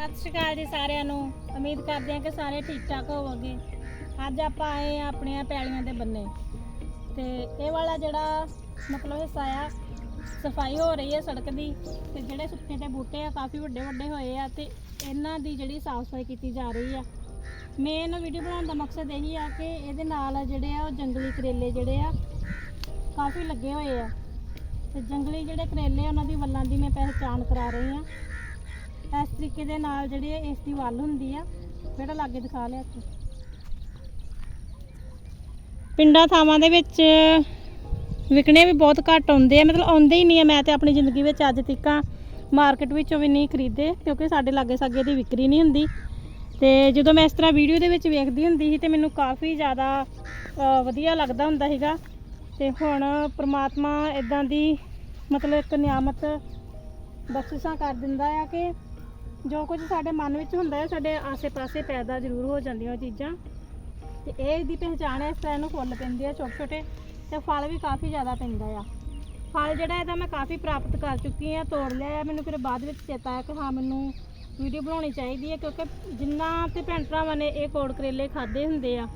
ਸਤਿ ਸ਼੍ਰੀ ਅਕਾਲ ਜੀ ਸਾਰਿਆਂ ਨੂੰ। ਉਮੀਦ ਕਰਦੇ ਹਾਂ ਕਿ ਸਾਰੇ ਠੀਕ ਠਾਕ ਹੋਵੋਗੇ। ਅੱਜ ਆਪਾਂ ਆਏ ਆ ਆਪਣੀਆਂ ਪੈਲੀਆਂ ਦੇ ਬੰਨੇ। ਤੇ ਇਹ ਵਾਲਾ ਜਿਹੜਾ ਮਤਲਬ ਹਿੱਸਾ ਆ, ਸਫ਼ਾਈ ਹੋ ਰਹੀ ਹੈ ਸੜਕ ਦੀ। ਤੇ ਜਿਹੜੇ ਸੁੱਕੇ ਤੇ ਬੂਟੇ ਆ, ਕਾਫੀ ਵੱਡੇ ਵੱਡੇ ਹੋਏ ਆ ਤੇ ਇਹਨਾਂ ਦੀ ਜਿਹੜੀ ਸਾਫ਼ ਸਫ਼ਾਈ ਕੀਤੀ ਜਾ ਰਹੀ ਆ। ਮੇਨ ਵੀਡੀਓ ਬਣਾਉਣ ਦਾ ਮਕਸਦ ਇਹੀ ਆ ਕਿ ਇਹਦੇ ਨਾਲ ਜਿਹੜੇ ਆ ਉਹ ਜੰਗਲੀ ਕਰੇਲੇ ਜਿਹੜੇ ਆ, ਕਾਫੀ ਲੱਗੇ ਹੋਏ ਆ। ਤੇ ਜੰਗਲੀ ਜਿਹੜੇ ਕਰੇਲੇ ਉਹਨਾਂ ਦੀ ਵੱਲਾਂ ਦੀ ਮੈਂ ਪਹਿਚਾਣ ਕਰਾ ਰਹੀ ਆ ਇਸ ਤਰੀਕੇ ਦੇ ਨਾਲ ਜਿਹੜੇ ਇਸ ਦੀ ਵੱਲ ਹੁੰਦੀ ਆ, ਜਿਹੜਾ ਲਾਗੇ ਦਿਖਾ ਲਿਆ ਤੂੰ ਪਿੰਡਾਂ ਥਾਵਾਂ ਦੇ ਵਿੱਚ ਵਿਕਣੇ ਵੀ ਬਹੁਤ ਘੱਟ ਆਉਂਦੇ ਆ, ਮਤਲਬ ਆਉਂਦੇ ਹੀ ਨਹੀਂ ਆ। ਮੈਂ ਤੇ ਆਪਣੀ ਜ਼ਿੰਦਗੀ ਵਿੱਚ ਅੱਜ ਤੱਕਾਂ ਮਾਰਕੀਟ ਵਿੱਚੋਂ ਵੀ ਨਹੀਂ ਖਰੀਦੇ, ਕਿਉਂਕਿ ਸਾਡੇ ਲਾਗੇ ਸਾਗੇ ਦੀ ਵਿਕਰੀ ਨਹੀਂ ਹੁੰਦੀ। ਤੇ ਜਦੋਂ ਮੈਂ ਇਸ ਤਰ੍ਹਾਂ ਵੀਡੀਓ ਦੇ ਵਿੱਚ ਵੇਖਦੀ ਹੁੰਦੀ ਸੀ ਤੇ ਮੈਨੂੰ ਕਾਫੀ ਜ਼ਿਆਦਾ ਵਧੀਆ ਲੱਗਦਾ ਹੁੰਦਾ ਸੀਗਾ। ਤੇ ਹੁਣ ਪ੍ਰਮਾਤਮਾ ਇਦਾਂ ਦੀ ਮਤਲਬ ਇੱਕ ਨਿਆਮਤ ਬਖਸ਼ਿਸ਼ਾਂ ਕਰ ਦਿੰਦਾ ਆ ਕਿ ਜੋ ਕੁਝ ਸਾਡੇ ਮਨ ਵਿੱਚ ਹੁੰਦਾ ਹੈ, ਸਾਡੇ ਆਸੇ-ਪਾਸੇ ਪੈਦਾ ਜ਼ਰੂਰ ਹੋ ਜਾਂਦੀਆਂ ਉਹ ਚੀਜ਼ਾਂ। ਤੇ ਇਹ ਇਹਦੀ ਪਹਿਚਾਣ ਹੈ, ਇਸ ਤਰ੍ਹਾਂ ਇਹਨੂੰ ਫੁੱਲ ਪੈਂਦੇ ਆ ਛੋਟੇ ਛੋਟੇ ਤੇ ਫਲ ਵੀ ਕਾਫੀ ਜ਼ਿਆਦਾ ਪੈਂਦਾ ਆ। ਫਲ ਜਿਹੜਾ ਇਹਦਾ ਮੈਂ ਕਾਫੀ ਪ੍ਰਾਪਤ ਕਰ ਚੁੱਕੀ ਆ ਤੋੜ ਲਿਆ ਆ, ਮੈਨੂੰ ਫਿਰ ਬਾਅਦ ਵਿੱਚ ਚੇਤਾ ਆਇਆ ਕਿ ਹਾਂ, ਮੈਨੂੰ ਵੀਡੀਓ ਬਣਾਉਣੀ ਚਾਹੀਦੀ ਹੈ, ਕਿਉਂਕਿ ਜਿੰਨਾ ਤੇ ਭੈਣ ਭਰਾਵਾਂ ਨੇ ਇਹ ਕੋੜ ਕਰੇਲੇ ਖਾਦੇ ਹੁੰਦੇ ਆ,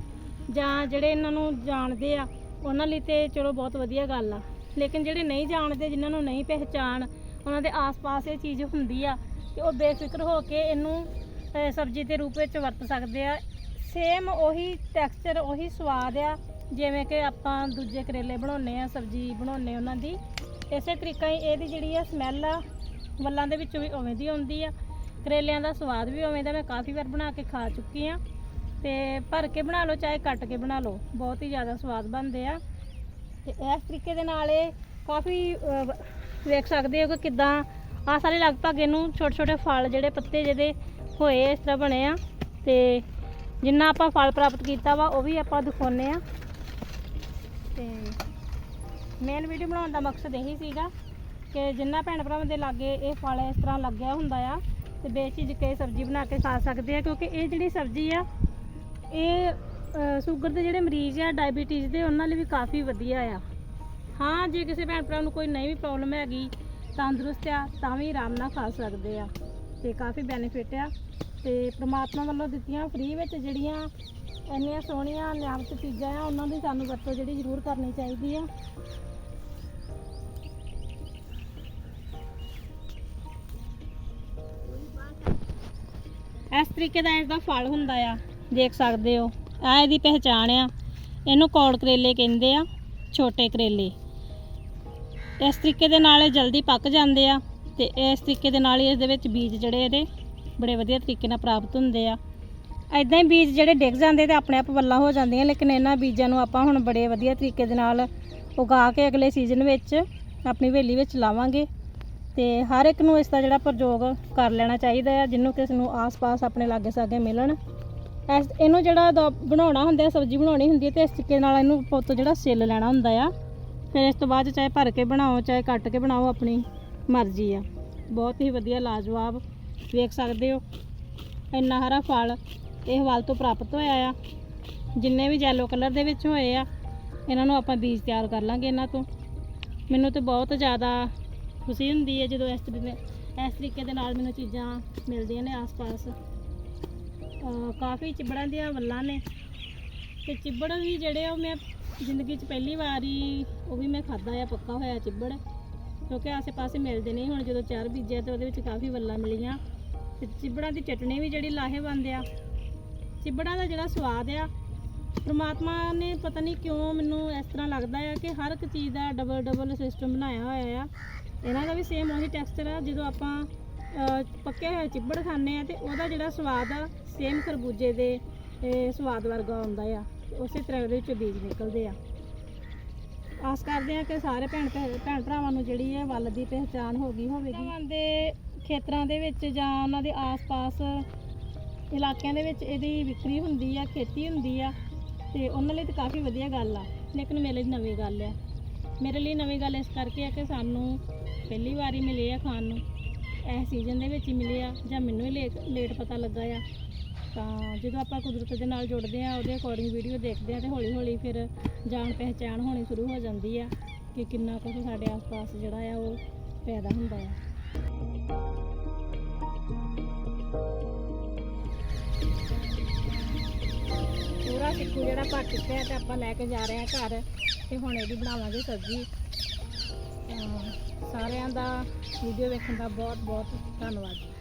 ਜਾਂ ਜਿਹੜੇ ਇਹਨਾਂ ਨੂੰ ਜਾਣਦੇ ਆ, ਉਹਨਾਂ ਲਈ ਤੇ ਚਲੋ ਬਹੁਤ ਵਧੀਆ ਗੱਲ ਆ। ਲੇਕਿਨ ਜਿਹੜੇ ਨਹੀਂ ਜਾਣਦੇ, ਜਿਨ੍ਹਾਂ ਨੂੰ ਨਹੀਂ ਪਹਿਚਾਣ, ਉਹਨਾਂ ਦੇ ਆਸ-ਪਾਸ ਇਹ ਚੀਜ਼ ਹੁੰਦੀ ਆ ਤੇ ਉਹ ਬੇਫਿਕਰ ਹੋ ਕੇ ਇਹਨੂੰ ਅਹ, ਸਬਜ਼ੀ ਦੇ ਰੂਪ ਵਿੱਚ ਵਰਤ ਸਕਦੇ ਆ। ਸੇਮ ਉਹੀ ਟੈਕਸਚਰ ਉਹੀ ਸਵਾਦ ਆ ਜਿਵੇਂ ਕਿ ਆਪਾਂ ਦੂਜੇ ਕਰੇਲੇ ਬਣਾਉਨੇ ਆ ਸਬਜ਼ੀ ਬਣਾਉਨੇ ਉਹਨਾਂ ਦੀ। ਇਸੇ ਤਰੀਕਾ ਹੀ ਇਹਦੀ ਜਿਹੜੀ ਆ ਸਮੈਲ ਆ ਵੱਲਾਂ ਦੇ ਵਿੱਚੋਂ ਵੀ ਉਵੇਂ ਦੀ ਆਉਂਦੀ ਆ। ਕਰੇਲਿਆਂ ਦਾ ਸਵਾਦ ਵੀ ਉਵੇਂ ਦਾ ਮੈਂ ਕਾਫੀ ਵਾਰ ਬਣਾ ਕੇ ਖਾ ਚੁੱਕੀ ਆ। ਤੇ ਭਰ ਕੇ ਬਣਾ ਲਓ ਚਾਹੇ ਕੱਟ ਕੇ ਬਣਾ ਲਓ ਬਹੁਤ ਹੀ ਜ਼ਿਆਦਾ ਸਵਾਦ ਬਣਦੇ ਆ। ਤੇ ਇਸ ਤਰੀਕੇ ਦੇ ਨਾਲ ਇਹ ਕਾਫੀ ਅਹ, ਵੇਖ ਸਕਦੇ ਹੋ ਕਿ ਕਿਦਾਂ ਆ ਸਾਰੇ ਲਗਭਗ ਇਹਨੂੰ ਛੋਟੇ ਛੋਟੇ ਫਲ ਜਿਹੜੇ ਪੱਤੇ ਜਿਹਦੇ ਹੋਏ ਇਸ ਤਰ੍ਹਾਂ ਬਣੇ ਆ। ਤੇ ਜਿੰਨਾ ਆਪਾਂ ਫਲ ਪ੍ਰਾਪਤ ਕੀਤਾ ਵਾ, ਉਹ ਵੀ ਆਪਾਂ ਦਿਖਾਉਨੇ ਆ। ਤੇ ਮੇਨ ਵੀਡੀਓ ਬਣਾਉਣ ਦਾ ਮਕਸਦ ਇਹੀ ਸੀਗਾ ਕਿ ਜਿੰਨਾ ਭੈਣ ਭਰਾਵਾਂ ਦੇ ਲਾਗੇ ਇਹ ਫਲ ਇਸ ਤਰ੍ਹਾਂ ਲੱਗਿਆ ਹੁੰਦਾ ਆ, ਤੇ ਬੇਚੀਜ ਕੇ ਸਬਜ਼ੀ ਬਣਾ ਕੇ ਖਾ ਸਕਦੇ ਆ, ਕਿਉਂਕਿ ਇਹ ਜਿਹੜੀ ਸਬਜ਼ੀ ਆ, ਇਹ ਸ਼ੂਗਰ ਦੇ ਜਿਹੜੇ ਮਰੀਜ਼ ਆ ਡਾਇਬੀਟੀਜ਼ ਦੇ, ਉਹਨਾਂ ਲਈ ਵੀ ਕਾਫੀ ਵਧੀਆ ਆ। ਹਾਂ, ਜੇ ਕਿਸੇ ਭੈਣ ਭਰਾ ਨੂੰ ਕੋਈ ਨਹੀਂ ਵੀ ਪ੍ਰੋਬਲਮ ਹੈਗੀ ਤੰਦਰੁਸਤ ਆ, ਤਾਂ ਵੀ ਆਰਾਮ ਨਾਲ ਖਾ ਸਕਦੇ ਆ। ਤੇ ਕਾਫੀ ਬੈਨੀਫਿਟ ਆ। ਤੇ ਪ੍ਰਮਾਤਮਾ ਵੱਲੋਂ ਦਿੱਤੀਆਂ ਫ੍ਰੀ ਵਿੱਚ ਜਿਹੜੀਆਂ ਇੰਨੀਆਂ ਸੋਹਣੀਆਂ ਨਿਆਮਤ ਚੀਜ਼ਾਂ ਆ, ਉਹਨਾਂ ਦੀ ਸਾਨੂੰ ਵਰਤੋਂ ਜਿਹੜੀ ਜ਼ਰੂਰ ਕਰਨੀ ਚਾਹੀਦੀ ਆ। ਇਸ ਤਰੀਕੇ ਦਾ ਇਸਦਾ ਫਲ ਹੁੰਦਾ ਆ, ਦੇਖ ਸਕਦੇ ਹੋ। ਆ ਇਹਦੀ ਪਹਿਚਾਣ ਆ। ਇਹਨੂੰ ਕੌੜ ਕਰੇਲੇ ਕਹਿੰਦੇ ਆ, ਛੋਟੇ ਕਰੇਲੇ। ਇਸ ਤਰੀਕੇ ਦੇ ਨਾਲ ਇਹ ਜਲਦੀ ਪੱਕ ਜਾਂਦੇ ਆ ਤੇ ਇਸ ਤਰੀਕੇ ਦੇ ਨਾਲ ਹੀ ਇਸ ਦੇ ਵਿੱਚ ਬੀਜ ਜਿਹੜੇ ਇਹਦੇ ਬੜੇ ਵਧੀਆ ਤਰੀਕੇ ਨਾਲ ਪ੍ਰਾਪਤ ਹੁੰਦੇ ਆ। ਐਦਾਂ ਹੀ ਬੀਜ ਜਿਹੜੇ ਡਿੱਗ ਜਾਂਦੇ ਤੇ ਆਪਣੇ ਆਪ ਵੱਲਾਂ ਹੋ ਜਾਂਦੀਆਂ, ਲੇਕਿਨ ਇਹਨਾਂ ਬੀਜਾਂ ਨੂੰ ਆਪਾਂ ਹੁਣ ਬੜੇ ਵਧੀਆ ਤਰੀਕੇ ਦੇ ਨਾਲ ਉਗਾ ਕੇ ਅਗਲੇ ਸੀਜ਼ਨ ਵਿੱਚ ਆਪਣੀ ਹਵੇਲੀ ਵਿੱਚ ਲਾਵਾਂਗੇ ਤੇ ਹਰ ਇੱਕ ਨੂੰ ਇਸ ਦਾ ਜਿਹੜਾ ਪ੍ਰਯੋਗ ਕਰ ਲੈਣਾ ਚਾਹੀਦਾ ਹੈ ਜਿਹਨੂੰ ਕਿਸ ਨੂੰ ਆਸ-ਪਾਸ ਆਪਣੇ ਲਾਗੇ ਸਾਗੇ ਮਿਲਣ। ਇਸ ਇਹਨੂੰ ਜਿਹੜਾ ਦ- ਬਣਾਉਣਾ ਹੁੰਦਾ, ਸਬਜ਼ੀ ਬਣਾਉਣੀ ਹੁੰਦੀ ਹੈ ਤੇ ਇਸ ਤਰੀਕੇ ਨਾਲ ਇਹਨੂੰ ਪੁੱਤ ਜਿਹੜਾ ਸਿੱਲ ਲੈਣਾ ਹੁੰਦਾ ਆ। ਫਿਰ ਇਸ ਤੋਂ ਬਾਅਦ ਚਾਹੇ ਭਰ ਕੇ ਬਣਾਓ, ਚਾਹੇ ਕੱਟ ਕੇ ਬਣਾਓ, ਆਪਣੀ ਮਰਜ਼ੀ ਆ। ਬਹੁਤ ਹੀ ਵਧੀਆ ਲਾਜਵਾਬ, ਵੇਖ ਸਕਦੇ ਹੋ। ਇੰਨਾ ਹਰਾ ਫਲ ਇਹ ਹਵਾਲ ਤੋਂ ਪ੍ਰਾਪਤ ਹੋਇਆ ਆ। ਜਿੰਨੇ ਵੀ ਯੈਲੋ ਕਲਰ ਦੇ ਵਿੱਚ ਹੋਏ ਆ, ਇਹਨਾਂ ਨੂੰ ਆਪਾਂ ਬੀਜ ਤਿਆਰ ਕਰ ਲਾਂਗੇ ਇਹਨਾਂ ਤੋਂ। ਮੈਨੂੰ ਤੇ ਬਹੁਤ ਜ਼ਿਆਦਾ ਖੁਸ਼ੀ ਹੁੰਦੀ ਹੈ ਜਦੋਂ ਇਸ ਤਰੀਕੇ ਇਸ ਤਰੀਕੇ ਦੇ ਨਾਲ ਮੈਨੂੰ ਚੀਜ਼ਾਂ ਮਿਲਦੀਆਂ ਨੇ ਆਸ-ਪਾਸ। ਕਾਫੀ ਚਿਬੜਾਂ ਦੀਆਂ ਵੱਲਾਂ ਨੇ। ਤੇ ਚਿੱਬੜ ਵੀ ਜਿਹੜੇ ਆ ਉਹ ਮੈਂ ਜ਼ਿੰਦਗੀ 'ਚ ਪਹਿਲੀ ਵਾਰੀ, ਉਹ ਵੀ ਮੈਂ ਖਾਦਾ ਆ, ਪੱਕਾ ਹੋਇਆ ਚਿੱਬੜ। ਕਿਉਂਕਿ ਆਸੇ-ਪਾਸੇ ਮਿਲਦੇ ਨਹੀਂ ਹੁਣ ਜਦੋਂ ਚਾਰ ਬੀਜਿਆ ਤੇ ਉਹਦੇ ਵਿੱਚ ਕਾਫੀ ਵੱਲਾਂ ਮਿਲੀਆਂ। ਤੇ ਚਿੱਬੜਾਂ ਦੀ ਚਟਣੀ ਵੀ ਜਿਹੜੀ ਲਾਹੇਵੰਦ ਆ। ਚਿੱਬੜਾਂ ਦਾ ਜਿਹੜਾ ਸਵਾਦ ਆ, ਪ੍ਰਮਾਤਮਾ ਨੇ ਪਤਾ ਨਹੀਂ ਕਿਉਂ ਮੈਨੂੰ ਇਸ ਤਰ੍ਹਾਂ ਲੱਗਦਾ ਆ ਕਿ ਹਰ ਇੱਕ ਚੀਜ਼ ਦਾ ਡਬਲ ਡਬਲ ਸਿਸਟਮ ਬਣਾਇਆ ਹੋਇਆ ਆ। ਇਹਨਾਂ ਦਾ ਵੀ ਸੇਮ ਉਹੀ ਟੈਕਸਚਰ ਆ, ਜਦੋਂ ਆਪਾਂ ਪੱਕੇ ਹੋਏ ਚਿੱਬੜ ਖਾਂਦੇ ਆ ਤੇ ਉਹਦਾ ਜਿਹੜਾ ਸਵਾਦ ਆ ਸੇਮ ਖਰਬੂਜੇ ਦੇ ਸਵਾਦ ਵਰਗਾ ਆਉਂਦਾ ਆ। ਉਸੇ ਤਰ੍ਹਾਂ ਉਹਦੇ ਵਿੱਚੋਂ ਬੀਜ ਨਿਕਲਦੇ ਆ। ਆਸ ਕਰਦੇ ਆ ਕਿ ਸਾਰੇ ਭੈਣ ਭੈ- ਭੈਣ ਭਰਾਵਾਂ ਨੂੰ ਜਿਹੜੀ ਹੈ ਵੱਲ ਦੀ ਪਹਿਚਾਣ ਹੋ ਗਈ ਹੋਵੇਗੀ। ਭਰਾਵਾਂ ਦੇ ਖੇਤਰਾਂ ਦੇ ਵਿੱਚ ਜਾਂ ਉਹਨਾਂ ਦੇ ਆਸ-ਪਾਸ ਇਲਾਕਿਆਂ ਦੇ ਵਿੱਚ ਇਹਦੀ ਵਿਕਰੀ ਹੁੰਦੀ ਆ, ਖੇਤੀ ਹੁੰਦੀ ਆ, ਤੇ ਉਹਨਾਂ ਲਈ ਤਾਂ ਕਾਫੀ ਵਧੀਆ ਗੱਲ ਆ। ਲੇਕਿਨ ਮੇਰੇ ਲਈ ਨਵੀਂ ਗੱਲ ਆ। ਮੇਰੇ ਲਈ ਨਵੀਂ ਗੱਲ ਇਸ ਕਰਕੇ ਆ ਕਿ ਸਾਨੂੰ ਪਹਿਲੀ ਵਾਰੀ ਮਿਲੇ ਆ ਖਾਣ ਨੂੰ। ਇਹ ਸੀਜ਼ਨ ਦੇ ਵਿੱਚ ਹੀ ਮਿਲੇ ਆ ਜਾਂ ਮੈਨੂੰ ਹੀ ਲੇਟ ਲੇਟ ਪਤਾ ਲੱਗਾ ਆ। ਤਾਂ ਜਦੋਂ ਆਪਾਂ ਕੁਦਰਤ ਦੇ ਨਾਲ ਜੁੜਦੇ ਹਾਂ, ਉਹਦੇ ਅਕੋਰਡਿੰਗ ਵੀਡੀਓ ਦੇਖਦੇ ਹਾਂ ਤੇ ਹੌਲੀ ਹੌਲੀ ਫਿਰ ਜਾਣ ਪਹਿਚਾਣ ਹੋਣੀ ਸ਼ੁਰੂ ਹੋ ਜਾਂਦੀ ਆ ਕਿ ਕਿੰਨਾ ਕੁਝ ਸਾਡੇ ਆਸ-ਪਾਸ ਜਿਹੜਾ ਆ ਉਹ ਪੈਦਾ ਹੁੰਦਾ ਆ। ਪੂਰਾ ਸਿੱਖੂ ਜਿਹੜਾ ਪੱਕ ਚੁੱਕਿਆ ਤੇ ਆਪਾਂ ਲੈ ਕੇ ਜਾ ਰਹੇ ਹਾਂ ਘਰ ਤੇ ਹੁਣ ਇਹਦੀ ਬਣਾਵਾਂਗੇ ਸਬਜ਼ੀ। ਸਾਰਿਆਂ ਦਾ ਵੀਡੀਓ ਵੇਖਣ ਦਾ ਬਹੁਤ ਬਹੁਤ ਧੰਨਵਾਦ।